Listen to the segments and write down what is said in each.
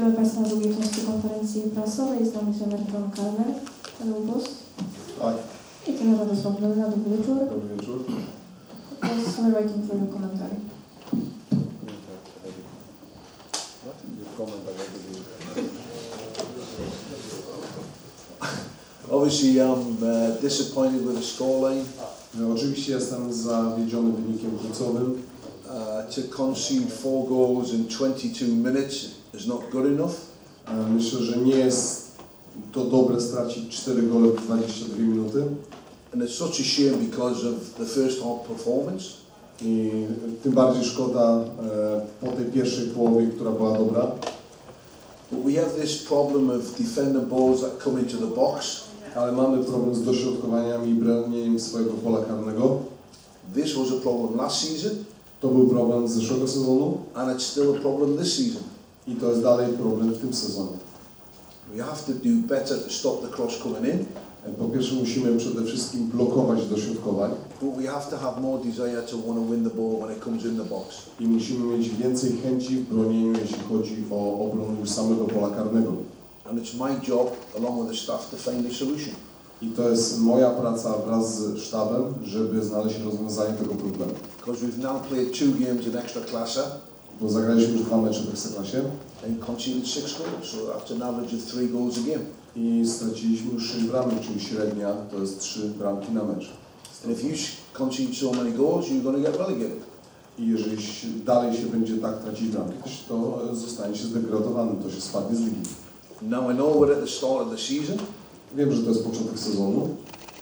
Witamy Państwa na drugiej części konferencji prasowej. Z nami trener John Carver, ten Ubus Tak, i trener Radosław Dolina. Dobry wieczór. dobry wieczór. Waiting for your commentary. Obviously, I'm uh, disappointed with the scoreline. No, oczywiście jestem zawiedziony wynikiem końcowym. Uh, to concede four goals in 22 minutes is not good enough. Myślę, że nie jest to dobre stracić 4 gole w 22 minuty. And it's such a shame because of the first half performance. I tym bardziej szkoda e, po tej pierwszej połowie, która była dobra. But we have this problem of defending balls that come into the box. Ale mamy problem z dośrodkowaniami i bronieniem swojego pola karnego. This was a problem last season, To był problem z zeszłego sezonu and it's still a problem this season. I to jest dalej problem w tym sezonie. We have to do better to stop the cross coming in, E, Po pierwsze musimy przede wszystkim blokować dośrodkowań but we have to have more desire to want to win the ball when it comes in the box. i musimy mieć więcej chęci w bronieniu, jeśli chodzi o obronę samego pola karnego. And it's my job, along with the staff, to find a solution. I to jest moja praca wraz z sztabem, żeby znaleźć rozwiązanie tego problemu. Because we've now played two games in extra class Bo zagraliśmy już dwa mecze w Ekstraklasie and conceded six goals, so that's an average of three goals a game. i straciliśmy już 6 bramek, czyli średnia to jest 3 bramki na mecz. And if you concede so many goals, you're going to get relegated. I jeżeli się- dalej się będzie tak tracić bramki, to e, zostanie się zdegradowanym, to się spadnie z ligi. Now I know we're at the start of the season, Wiem, że to jest początek sezonu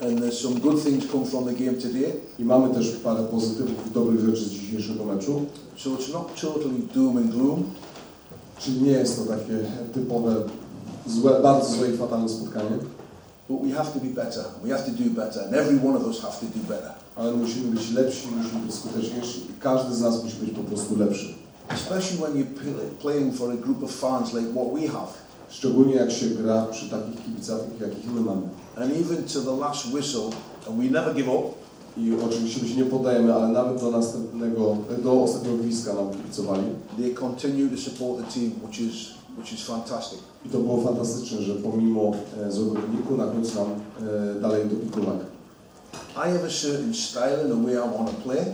and some good things come from the game today. i mamy też parę pozytywnych dobrych rzeczy z dzisiejszego meczu, So it's not totally doom and gloom, czyli nie jest to takie typowe, złe, bardzo złe i fatalne spotkanie, but we have to be better. We have to do better, and every one of us have to do better. ale musimy być lepsi, musimy być skuteczniejsi i każdy z nas musi być po prostu lepszy. Especially when you're pl- playing for a group of fans like what we have. Szczególnie jak się gra przy takich kibicach, jakich my mamy. And even to the last whistle, and we never give up, I oczywiście my się nie podajemy, ale nawet do następnego, do ostatniego gwizdka nam kibicowali. they continue to support the team, which is, which is fantastic. I to było fantastyczne, że pomimo e, złego wyniku na końcu nam e, dalej dopingowali. I have a certain style in the way I want to play,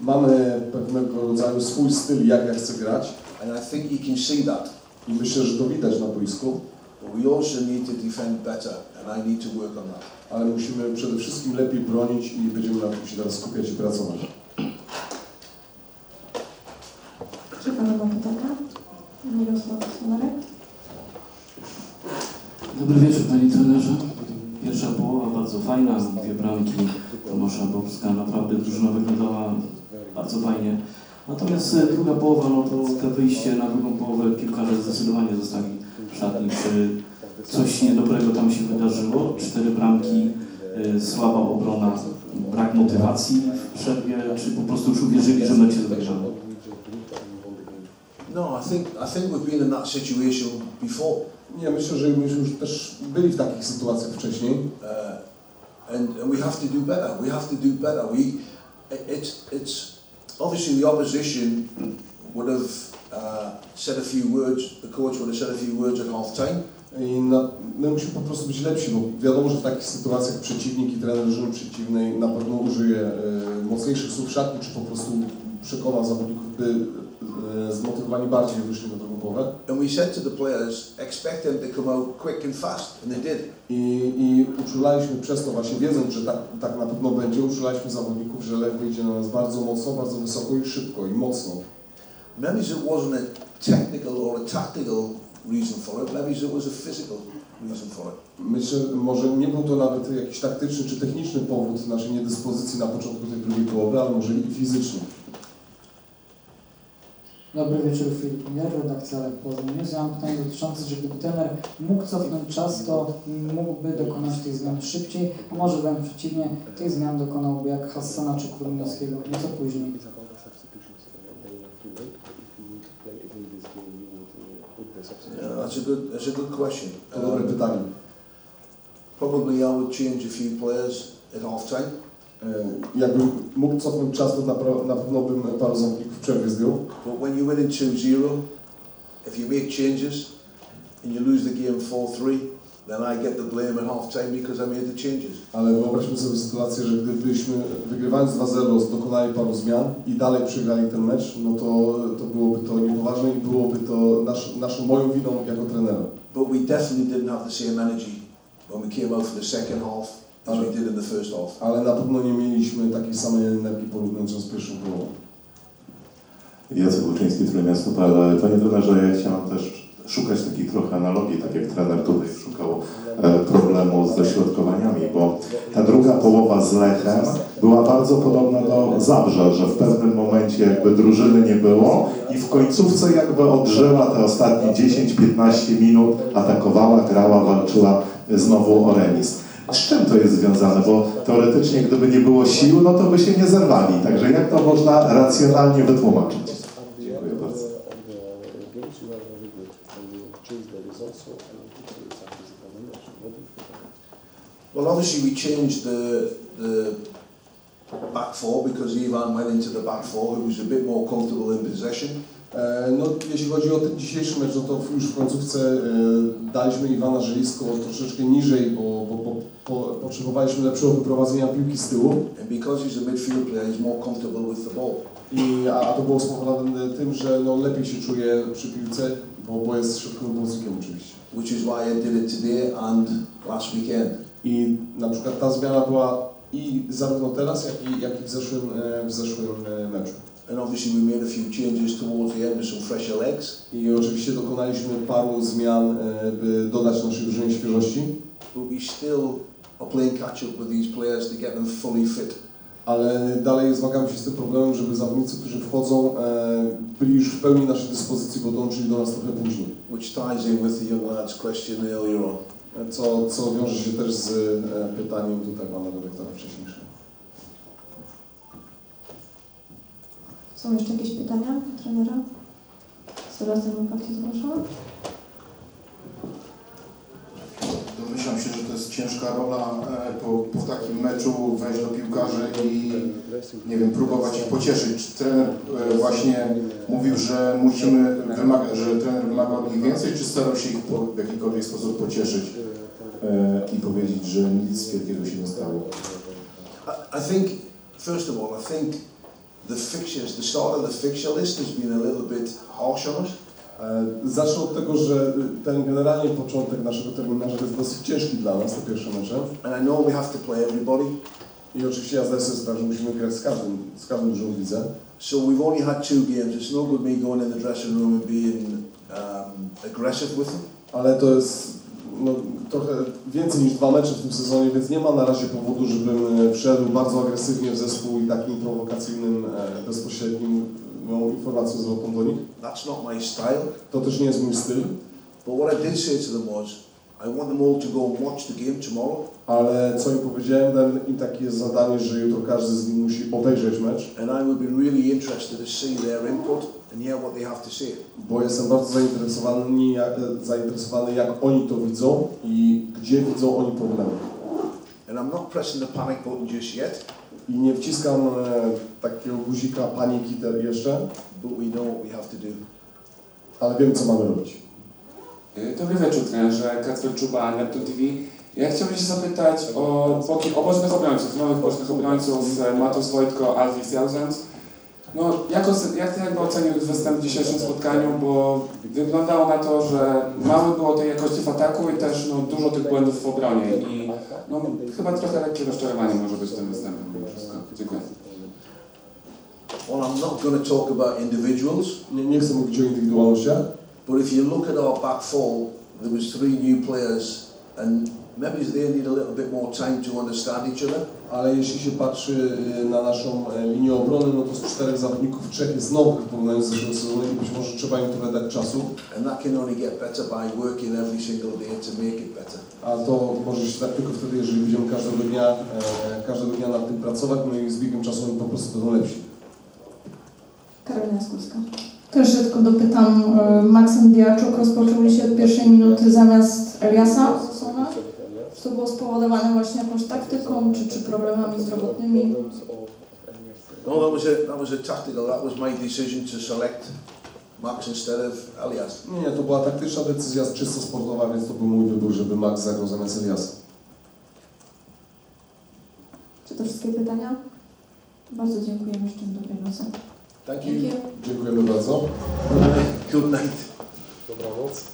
Mamy pewnego rodzaju swój styl, jak ja chcę grać and I think you can see that. I myślę, że to widać na boisku, But we also need to defend better, and I need to work on that. ale musimy przede wszystkim lepiej bronić i będziemy na tym się teraz skupiać i pracować. Czy Pana ma pytania? Mirosław. Dobry wieczór Panie Trenerze. Pierwsza połowa bardzo fajna, dwie bramki Tomasza Bobska, naprawdę drużyna wyglądała bardzo fajnie. Natomiast e, druga połowa, no to te wyjście na drugą połowę piłkarze zdecydowanie zostali w szatni. Czy coś niedobrego tam się wydarzyło? Cztery bramki, e, słaba obrona, brak motywacji w przerwie, czy po prostu już uwierzyli, że mecz jest wygrany? No, I think I think we've been in that situation before, Nie, myślę, że myśmy już też byli w takich sytuacjach wcześniej uh, and, and we have to do better. We have to do better. We, it- it's it's obviously the opposition would have uh, said a few words. The coach would have said a few words at half time. i na, my musimy po prostu być lepsi, bo wiadomo, że w takich sytuacjach przeciwnik i trener drużyny przeciwnej na pewno użyje e, mocniejszych słów szatni, czy po prostu przekona zawodników, by zmotywowani bardziej wyszli na drugą połowę. And we said to the players, expect them to come out quick and fast, and they did. I, I uczulaliśmy przez to, właśnie wiedząc, że tak, tak na pewno będzie, uczulaliśmy zawodników, że Lech wyjdzie na nas bardzo mocno, bardzo wysoko i szybko i mocno. Maybe it wasn't a technical or a tactical reason for it. Maybe it was a physical reason for it. Myślę, może nie był to nawet jakiś taktyczny czy techniczny powód naszej niedyspozycji na początku tej drugiej połowy, ale może i fizyczny. Dobry wieczór, Filip Miller, redakcja Poznań News. Ja mam pytanie dotyczące, że gdyby trener mógł cofnąć czas, to mógłby dokonać tych zmian szybciej, a może wręcz przeciwnie, tych zmian dokonałby jak Hassana czy Kurminowskiego nieco później. That's a good, that's a good question. To probably I would change a few players at half time. E, Jakbym mógł cofnąć czas, to na, pewno bym paru zawodników w przerwie zdjął, But when you're winning 2-0, if you make changes, and you lose the game 4-3, then I get the blame at half time because I made the changes. Ale wyobraźmy sobie sytuację, że gdybyśmy wygrywając 2-0 dokonali paru zmian i dalej przegrali ten mecz, no to, to byłoby to niepoważne i byłoby to nasz, naszą moją winą jako trenera. But we definitely didn't have the same energy when we came out for the second half did in the first half. Ale na pewno nie mieliśmy takiej samej energii porównując ją z pierwszą połową. Jacek Łuczyński, Trójmiasto.pl. Panie trenerze, ja chciałem też szukać takiej trochę analogii, tak jak trener tutaj szukał e, problemu z dośrodkowaniami, bo ta druga połowa z Lechem była bardzo podobna do Zabrza, że w pewnym momencie jakby drużyny nie było i w końcówce jakby odżyła te ostatnie 10-15 minut, atakowała, grała, walczyła znowu o remis. Z czym to jest związane? Bo teoretycznie gdyby nie było sił, no to by się nie zerwali. Także jak to można racjonalnie wytłumaczyć? Dziękuję bardzo. Well, obviously we changed the, the back four because Ivan went into the back four, who was a bit more comfortable in possession. E, No, jeśli chodzi o ten dzisiejszy mecz, no to już w końcówce e, daliśmy Iwana Żelisko troszeczkę niżej, bo, bo, bo po, potrzebowaliśmy lepszego wyprowadzenia piłki z tyłu. And because he's a midfield player, he's more comfortable with the ball. I, a, a to było spowodowane tym, że no, lepiej się czuje przy piłce, bo, bo jest środkowym pomocnikiem oczywiście. which is why I did it today and last weekend. I na przykład ta zmiana była i zarówno teraz, jak i, jak i w zeszłym, e, w zeszłym meczu. And obviously we made a few changes towards the end with some fresher legs, I oczywiście dokonaliśmy paru zmian, e, by dodać naszej drużynie świeżości, but we still are playing catch up with these players to get them fully fit. ale dalej zmagamy się z tym problemem, żeby zawodnicy, którzy wchodzą, e, byli już w pełni naszej dyspozycji, bo dołączyli do nas trochę później. which ties in with the young lad's question earlier on. Co, co wiąże się też z e, pytaniem tutaj pana redaktora wcześniejszego. Są jeszcze jakieś pytania do trenera? Sebastian Łopak się zgłaszał. Domyślam się, że to jest ciężka rola e, po, po takim meczu wejść do piłkarzy i nie wiem, próbować ich pocieszyć. Czy trener e, właśnie mówił, że musimy wymaga, że trener wymaga od nich więcej, czy starał się ich po, w jakikolwiek sposób pocieszyć e, i powiedzieć, że nic wielkiego się nie stało? I, I think, first of all, I think the fixtures, the start of the fixture list has been a little bit harsh on us. E, Zacznę od tego, że ten generalnie początek naszego terminarza jest dosyć ciężki dla nas, te pierwsze mecze. And I know we have to play everybody, I oczywiście ja zdaję sobie sprawę, że musimy grać z każdym, z każdym dużą widzę. so we've only had two games. It's no good me going in the dressing room and being um, aggressive with them. Ale to jest no, trochę więcej niż dwa mecze w tym sezonie, więc nie ma na razie powodu, żebym e, wszedł bardzo agresywnie w zespół i takim prowokacyjnym, e, bezpośrednim no, informacją zwrotną do nich. That's not my style. To też nie jest mój styl, But what I did say to them was, I want them all to go and watch the game tomorrow. ale co im powiedziałem, dałem im takie zadanie, że jutro każdy z nich musi obejrzeć mecz, And I would be really interested to see their input and hear what they have to say. bo jestem bardzo zainteresowany jak, e, zainteresowany, jak oni to widzą i gdzie widzą oni problemy. And I'm not pressing the panic button just yet, I nie wciskam e, takiego guzika paniki jeszcze, but we know what we have to do. ale wiem, co mamy robić. Dobry wieczór trenerze, Kacper Czuba, Neptun TV. Ja chciałbym się zapytać o boki, o bocznych obrońców, nowych bocznych obrońców, e, Matus Wojtko, Alfie Thousand. No, jak, jak ty jakby ocenił występ w dzisiejszym spotkaniu, bo wyglądało na to, że mało było tej jakości w ataku i też no, dużo tych błędów w obronie i no, chyba trochę lekkie rozczarowanie może być tym występem. Dziękuję. Well, I'm not going to talk about individuals, Nie, nie chcę mówić o indywidualnościach, but if you look at our back four, there was three new players, and maybe they need a little bit more time to understand each other. Ale jeśli się patrzy y, na naszą e, linię obrony, no to z czterech zawodników trzech jest nowych w porównaniu z zeszłym sezonem i być może trzeba im trochę dać czasu, a to może się tak tylko wtedy, jeżeli będziemy każdego dnia, e, każdego dnia nad tym pracować, no i z biegiem czasu oni po prostu będą lepsi. Karolina Skórska. Też tylko dopytam, e, Maksym Biaczuk rozpoczął się od pierwszej minuty zamiast Eliasa. Czy to było spowodowane właśnie jakąś taktyką, czy, czy problemami zdrowotnymi? No, that was a that was a tactical. That was my decision to select Max instead of Elias. Nie, nie, to była taktyczna decyzja czysto sportowa, więc to był mój wybór, żeby Max zagrał zamiast Eliasa. Czy to wszystkie pytania? Bardzo dziękujemy, życzymy dobrej nocy. Thank you. Dziękujemy bardzo. Good night. Dobranoc.